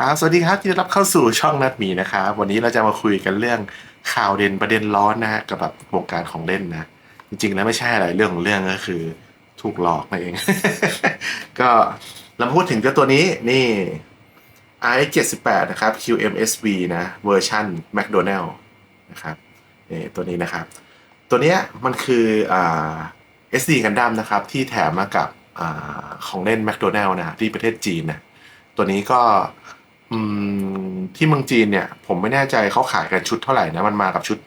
ครับสวัสดีครับที่ได้รับเข้าสู่ช่องนัดหมีนะครับวันนี้เราจะมาคุยกันเรื่องข่าวเด่นประเด็นร้อนนะฮะกับแบบวงการของเล่นนะจริงๆแล้วไม่ใช่อะไรเรื่องของเรื่องก็คือถูกหลอกนั่นเอง ก็เราพูดถึงเจ้าตัวนี้นี่ i 7 8นะครับ QMSV นะเวอร์ชัน McDonald นะครับนี่ตัวนี้นะครับ ตัวเนี้ยมันคืออ่า SD กันดั้มนะครับ ที่แถมมากับอของเล่น McDonald นะที่ประเทศจีนนะตัวนี้ก็ อืมที่เมืองจีนเนี่ย ผมไม่แน่ใจเขาขายกันชุดเท่าไหร่นะ มันมากับชุด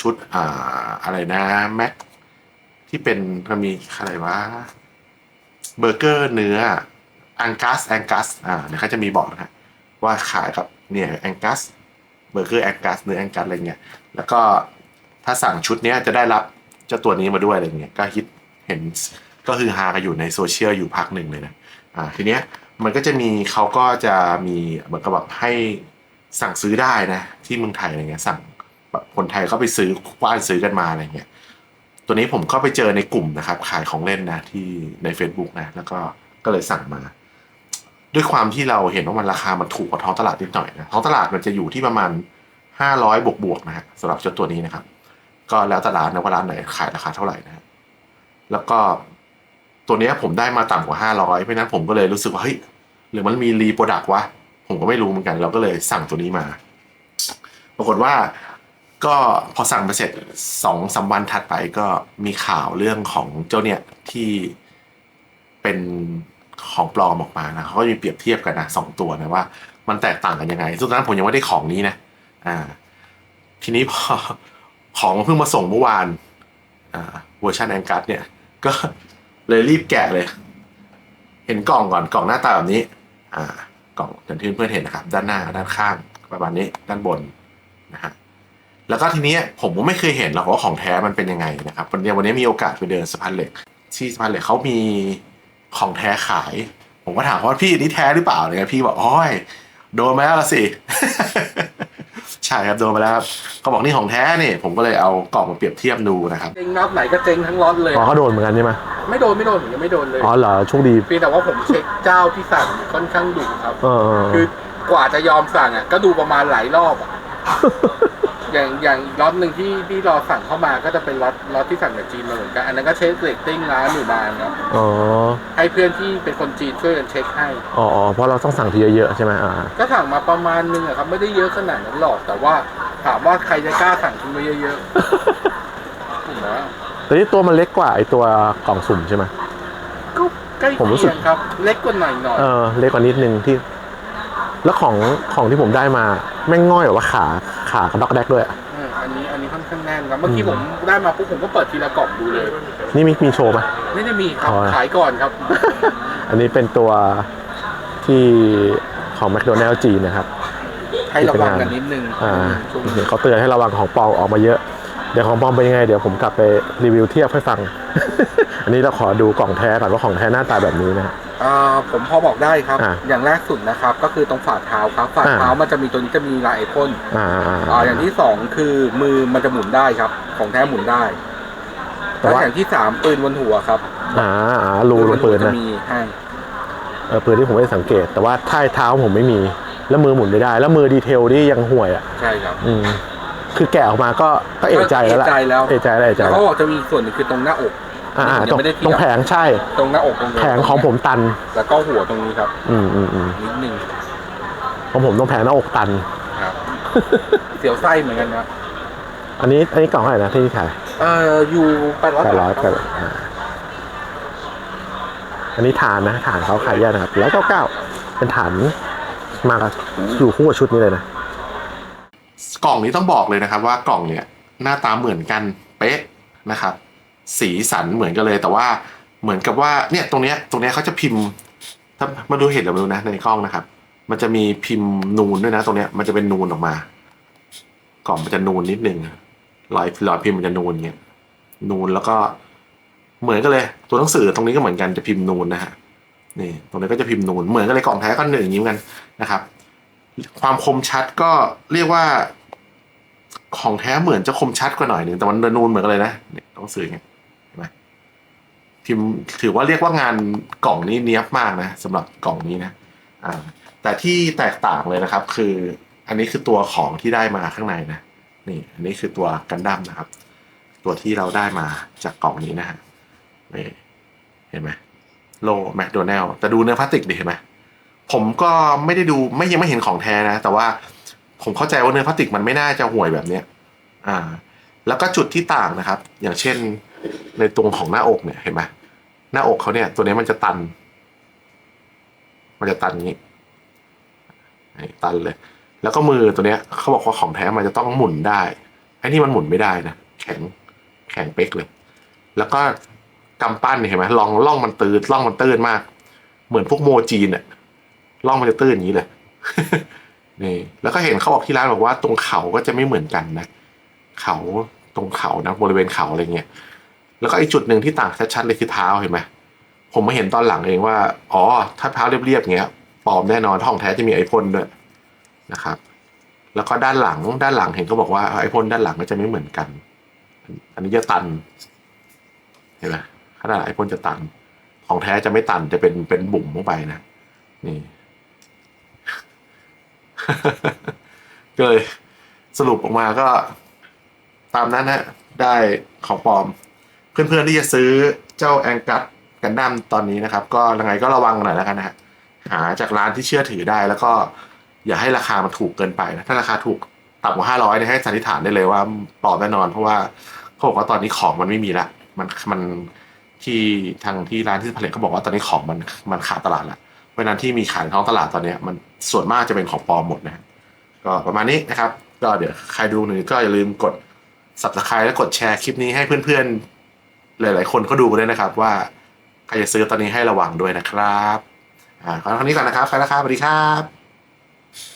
ชุดอ่าอะไรนะแม็กที่เป็นมันมีอะไรวะเบอร์เกอร์เนื้ออังกัสแองกัสอ่าเดี๋ยวเขาจะมีบอกนะฮะว่าขายกับเนี่ยแองกัสเบอร์เกอร์แองกัสเนื้อแองกัสอะไรเงี้ยแล้วก็ถ้าสั่งชุดเนี้ยจะได้รับเจ้าตัวนี้มาด้วยอะไรเงี้ยก็คิดเห็นก็คือฮากันอยู่ในโซเชียลอยู่พักหนึ่งเลยนะอ่าทีเนี้ย มันก็จะมีเขาก็จะมีเหมือนกับแบบให้สั่งซื้อได้นะ ที่เมืองไทยอะไรเงี้ยสั่งแบบคนไทยก็ไปซื้อคว้านซื้อกันมาอะไรเงี้ยตัวนี้ผมก็ไปเจอในกลุ่มนะครับ ขายของเล่นนะที่ใน Facebook นะ แล้วก็ก็เลยสั่งมา ด้วยความที่เราเห็นว่ามันราคามันถูกกว่าท้องตลาดนิดหน่อยนะท้องตลาดมันจะอยู่ที่ประมาณห้าร้อยบวกบวกๆนะฮะสำหรับเจ้าตัวนี้นะครับ ก็แล้วแต่ร้านนะว่าร้านไหนขายราคาเท่าไหร่นะฮะแล้วก็ตัวนี้ผมได้มาต่ำกว่าห้าร้อยเพราะฉะนั้นผมก็เลยรู้สึกว่าเฮ้ย หรือมันมีรีโปรดักต์วะ ผมก็ไม่รู้เหมือนกัน เราก็เลยสั่งตัวนี้มา ปรากฏว่าก็พอสั่งไปเสร็จสองสาวันถัดไปก็มีข่าวเรื่องของเจ้าเนี่ยที่เป็นของปลอมออกมานะเขาก็มีเปรียบเทียบกันนะสองตัวนะว่า มันแตกต่างกันยังไงสุดท้ายผมยังไม่ได้ของนี้นะอ่า ทีนี้พอของมันเพิ่งมาส่งเมื่อวานอ่าเวอร์ชันแองกัสเนี่ย ก็เลยรีบแกะเลย เห็นกล่องก่อนกล่องหน้าตาแบบนี้ กล่องอย่างที่เพื่อนๆเห็นนะครับ ด้านหน้าด้านข้างประมาณนี้ด้านบนนะฮะแล้วก็ทีนี้ผมก็ไม่เคยเห็นหรอกว่าของแท้มันเป็นยังไงนะครับวันนี้วันนี้มีโอกาสไปเดินสะพานเหล็ก ที่สะพานเหล็กเขามีของแท้ขาย ผมก็ถามว่าพี่นี่แท้หรือเปล่าอะไรเงี้ยพี่บอกโอ้ยโดนมาแล้วล่ะสิ ใช่ครับโดนมาแล้วครับเขาบอกนี่ของแท้นี่ผมก็เลยเอากล่องมาเปรียบเทียบดูนะครับเจ๊งน็อตไหนก็เจ๊งทั้งล็อตเลยอ๋อเขาโดนเหมือนกันใช่ไหม ไม่โดนไม่โดนผมยังไม่โดนเลยอ๋อเหรอโชคดีเพียงแต่ว่าผมเช็คเจ้าที่สั่งค่อนข้างดุครับ เออคือกว่าจะยอมสั่งอะก็ดูประมาณหลายรอบอะอย่างอย่างล็อตหนึ่งที่ที่รอสั่งเข้ามาก็จะเป็นล็อตล็อตที่สั่งจากจีนมาเหมือนกันอันนั้นก็เช็คเรตติ้งร้านหมู่บ้านครับอ๋อให้เพื่อนที่เป็นคนจีนช่วยกันเช็คให้อ๋ออ๋อเพราะเราต้องสั่งทีเยอะๆใช่ไหมอ่าก็สั่งมาประมาณนึงอะครับไม่ได้เยอะขนาดนั้นหรอกแต่ว่าถามว่าใครจะกล้าสั่งทิ้งไว้เยอะๆผมว่า แต่นี่ตัวมันเล็กกว่าไอตัวกล่องสุ่มใช่ไหม ก็ใกล้ผมรู้สึเคีก ยงครับ เล็กกว่าหน่อยหน่อยเออเล็กกว่านิดนึงที่ แล้วของของที่ผมได้มา แม่งง่อยแบบว่าขาขากระดอกกระแดกด้วยอะเอออันนี้อันนี้ค่อนข้างแน่นครับ เมื่อกี้ผมได้มาปุ๊บผมก็เปิดทีละกล่องดูเลย นี่มีมีโชว์ไหม ไม่ได้มีครับ อ๋อ ขายก่อนครับ อันนี้เป็นตัวที่ของแมคโดนัลด์จีนนะครับ ให้ระวังกันนิดนึงอ่าช่วงนี้เดี๋ยวเขาเตือนให้ระวังของปลอมออกมาเยอะ เดี๋ยวของปลอมเป็นยังไง เดี๋ยวผมกลับไปรีวิวเทียบให้ฟัง อันนี้เราขอดูกล่องแท้ก่อนว่าของแท้หน้าตาแบบนี้นะ อ่าผมพอบอกได้ครับ อ่าอย่างแรกสุดนะครับ ก็คือตรงฝ่าเท้าครับฝ่าอ่าเท้ามันจะมีตัวนี้จะมีลายไอพ่นอ่าอ่าอ่าอ่าอย่างที่สองคือมือมันจะหมุนได้ครับ ของแท้หมุนได้แต่แล้วว่าอย่างที่สามปืนบนหัวครับอ่าอ่ารูรูปืนจะนะมีให้เออปืนที่ผมไม่ได้สังเกต แต่ว่าท้ายเท้าผมไม่มี แล้วมือหมุนไม่ได้ แล้วมือดีเทลนี่ยังห่วยอะ ใช่ครับ อืม คือแกะออกมาก็ก็เอะใจแล้วล่ะเอะใจแล้วเอะใจแล้วเอะใจแล้วแล้เขาวบอกจะมีส่วนหนึงคือตรงหน้าอก อ่าอ่าผมยังตรงไม่ได้เทียบ ตรงแผงใช่ ตรงหน้าอกตรงนี้แผงของผมตัน แล้วก็หัวตรงนี้ครับอืมอืมอืมนิดนึงของผมตรงแผงหน้าอกตัน ครับเสียวไส้เหมือนกันนะอันนี้อันนี้กล่องเท่าไหร่นะที่ขายเอ่ออยู่แปดร้อยแปดร้อยแปดอ่าอันนี้ฐานนะฐานเขาขายแยกนะครับร้อยเก้าเก้าเป็นฐานมากับอยู่คู่กับชุดนี้เลยนะ กล่องนี้ต้องบอกเลยนะครับว่ากล่องเนี่ยหน้าตาเหมือนกันเป๊ะนะครับ สีสันเหมือนกันเลยแต่ว่าเหมือนกับว่าเนี่ยตรงเนี้ยตรงเนี้ยเขาจะพิมพ์ ถ้ามาดูเห็นหรือไม่รู้นะในกล้องนะครับ มันจะมีพิมพ์นูนด้วยนะ ตรงเนี้ยมันจะเป็นนูนออกมา กล่องมันจะนูนนิดนึงรอยรอยพิมพ์มันจะนูนเงี้ยนูนแล้วก็เหมือนกันเลย ตัวหนังสือตรงนี้ก็เหมือนกันจะพิมพ์นูนนะฮะนี่ ตรงนี้ก็จะพิมพ์นูนเหมือนกันเลยกล่องแท้ก็หนึ่งอย่างนี้เหมือนกันนะครับ ความคมชัดก็เรียกว่า ของแท้เหมือนจะคมชัดกว่าหน่อยหนึ่งแต่มันนูนเหมือนกันเลยนะเนี่ยต้องสื่อไงเห็นไหมพิมพ์ถือว่าเรียกว่างานกล่องนี้เนี้ยบมากนะสำหรับกล่องนี้นะอ่าแต่ที่แตกต่างเลยนะครับ คืออันนี้คือตัวของที่ได้มาข้างในนะนี่ อันนี้คือตัวกันดั้มนะครับ ตัวที่เราได้มาจากกล่องนี้นะฮะนี่เห็นไหมโลแมคโดนัลแต่ดูเนื้อพลาสติกดิเห็นไหมผมก็ไม่ได้ดูไม่ยังไม่เห็นของแท้นะ แต่ว่า ผมเข้าใจว่าเนื้อพลาสติกมันไม่น่าจะห่วยแบบเนี้ยอ่า แล้วก็จุดที่ต่างนะครับ อย่างเช่น ในตรงของหน้าอกเนี่ยเห็นไหมหน้าอกเขาเนี่ย ตัวนี้มันจะตัน มันจะตันนี้ตันเลย แล้วก็มือตัวเนี้ยเขาบอกว่าของแท้มันจะต้องหมุนได้ไอ้นี่มันหมุนไม่ได้นะแข็งแข็งเป๊กเลย แล้วก็กำปั้นเนี่ยเห็นไหมลองล่องมันตื้นล่องมันตื้นมาก เหมือนพวกโมจีนอะล่องมันจะตื้นอย่างนี้เลย นี่แล้วก็เห็นเขาบอกที่ร้านบอกว่าตรงเขาก็จะไม่เหมือนกันนะเขาตรงเขานะบริเวณเขาอะไรเงี้ยแล้วก็อีกจุดหนึ่งที่ต่างชัดๆเลยคือเท้าเห็นไหมผมมาเห็นตอนหลังเองว่า อ๋อ ถ้าเท้าเรียบๆเงี้ยปลอมแน่นอนถ้องแท้จะมีไอพ่นด้วยนะครับ แล้วก็ด้านหลังด้านหลังเห็นเขาบอกว่าไอพ่นด้านหลังก็จะไม่เหมือนกัน อันนี้จะตัน เห็นไหมขนาดไอพ่นจะตัน ของแท้จะไม่ตันจะเป็นเป็นบุ๋มลงไปนะนี่ ก็เลยสรุปออกมาก็ ตามนั้นนะได้ของปลอม เพื่อนๆที่จะซื้อเจ้าแองกัสกันดั้มตอนนี้นะครับ ก็ยังไงก็ระวังหน่อยแล้วกันนะฮะหาจากร้านที่เชื่อถือได้ แล้วก็อย่าให้ราคามันถูกเกินไปนะถ้าราคาถูกต่ำกว่าห้าร้อยเนี่ยให้สันนิษฐานได้เลยว่าปลอมแน่นอน เพราะว่าเขาบอกว่าตอนนี้ของมันไม่มีละมันมันที่ทางที่ร้านที่ผลิตเขาบอกว่าตอนนี้ของมันมันขาดตลาดละ เพราะนั้นที่มีขายท้องตลาดตอนนี้มันส่วนมากจะเป็นของปลอมหมดนะ ก็ประมาณนี้นะครับ ก็เดี๋ยวใครดูหนึ่งก็อย่าลืมกด subscribe และกดแชร์คลิปนี้ให้เพื่อนๆ หลายๆ คนเขาดูกันด้วยนะครับว่าใครจะซื้อตอนนี้ให้ระวังด้วยนะครับ อ่าขอเท่านี้ก่อนนะครับ ไปแล้วครับ สวัสดีครับ